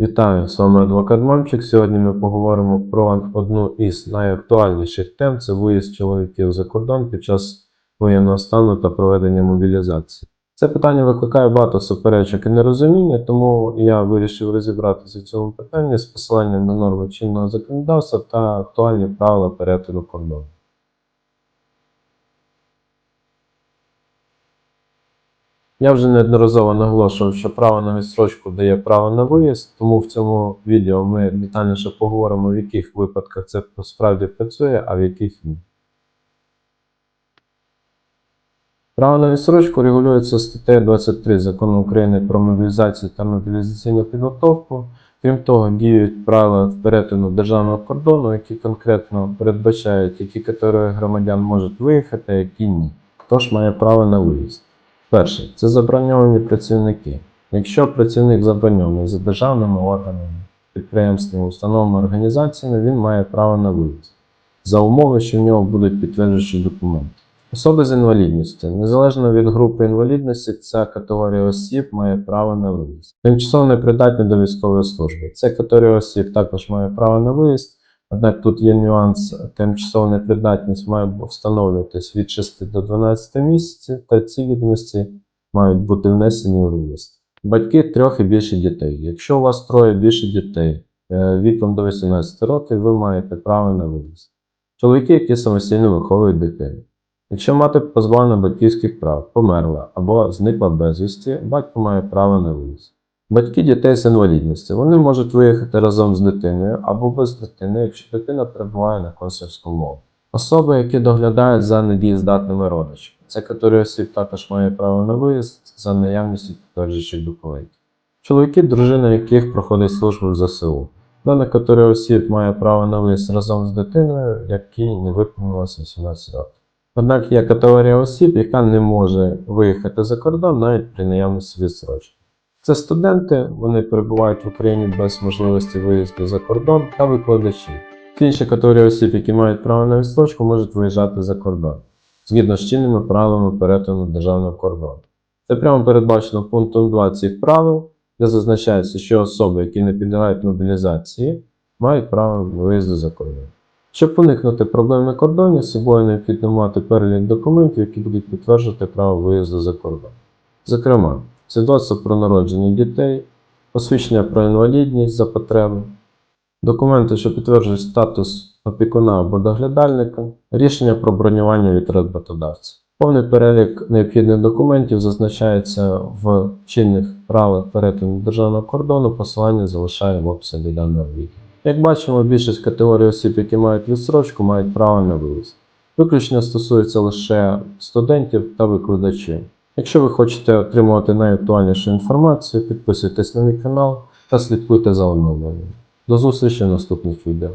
Вітаю, з вами адвокат Мамчик. Сьогодні ми поговоримо про одну із найактуальніших тем це виїзд чоловіків за кордон під час воєнного стану та проведення мобілізації. Це питання викликає багато суперечок і нерозуміння, тому я вирішив розібратися в цьому питанні з посиланням на норми чинного законодавства та актуальні правила перетину кордону. Я вже неодноразово наголошував, що право на відстрочку дає право на виїзд, тому в цьому відео ми детальніше поговоримо, в яких випадках це справді працює, а в яких ні. Право на відстрочку регулюється статтею 23 Закону України про мобілізацію та мобілізаційну підготовку. Крім того, діють правила перетину державного кордону, які конкретно передбачають, які категорії громадян можуть виїхати, а які ні. Хто ж має право на виїзд? Перше, це заброньовані працівники. Якщо працівник заброньований за державними органами, підприємствами, установами, організаціями, він має право на виїзд за умови, що в нього будуть підтверджуючі документи. Особи з інвалідністю. Незалежно від групи інвалідності, ця категорія осіб має право на виїзд. Тимчасово непридатні до військової служби. Ця категорія осіб також має право на виїзд. Однак тут є нюанс, тимчасова непридатність має встановлюватись від 6 до 12 місяців, та ці відомості мають бути внесені у реєстр. Батьки трьох і більше дітей. Якщо у вас троє більше дітей е, віком до 18 років, ви маєте право на виїзд. Чоловіки, які самостійно виховують дитину. Якщо мати позбавлена батьківських прав, померла або зникла безвісті, батько має право на виїзд. Батьки дітей з інвалідністю. Вони можуть виїхати разом з дитиною або без дитини, якщо дитина перебуває на консульському мові. Особи, які доглядають за недієздатними родичами. Ця категорія осіб також має право на виїзд за наявністю підтверджуючих документів. Чоловіки, дружина яких проходить службу в ЗСУ. Дана категорія осіб має право на виїзд разом з дитиною, якій не виповнилося 18 років. Однак є категорія осіб, яка не може виїхати за кордон навіть при наявності відсрочки. Це студенти, вони перебувають в Україні без можливості виїзду за кордон та викладачі. Інші категорії осіб, які мають право на відстрочку, можуть виїжджати за кордон згідно з чинними правилами перетину державного кордону. Це прямо передбачено пунктом 2 цих правил, де зазначається, що особи, які не підлягають мобілізації, мають право виїзду за кордон. Щоб уникнути проблем на кордоні, з собою необхідно мати перелік документів, які будуть підтверджувати право виїзду за кордон. Зокрема, свідоцтво про народження дітей, посвідчення про інвалідність за потреби, документи, що підтверджують статус опікуна або доглядальника, рішення про бронювання від роботодавця. Повний перелік необхідних документів зазначається в чинних правилах перетину державного кордону, посилання залишає в описі даного відео. Як бачимо, більшість категорій осіб, які мають відстрочку, мають право на виїзд. Виключення стосується лише студентів та викладачів. Якщо ви хочете отримувати найактуальнішу інформацію, підписуйтесь на мій канал та слідкуйте за оновленнями. До зустрічі в наступних відео.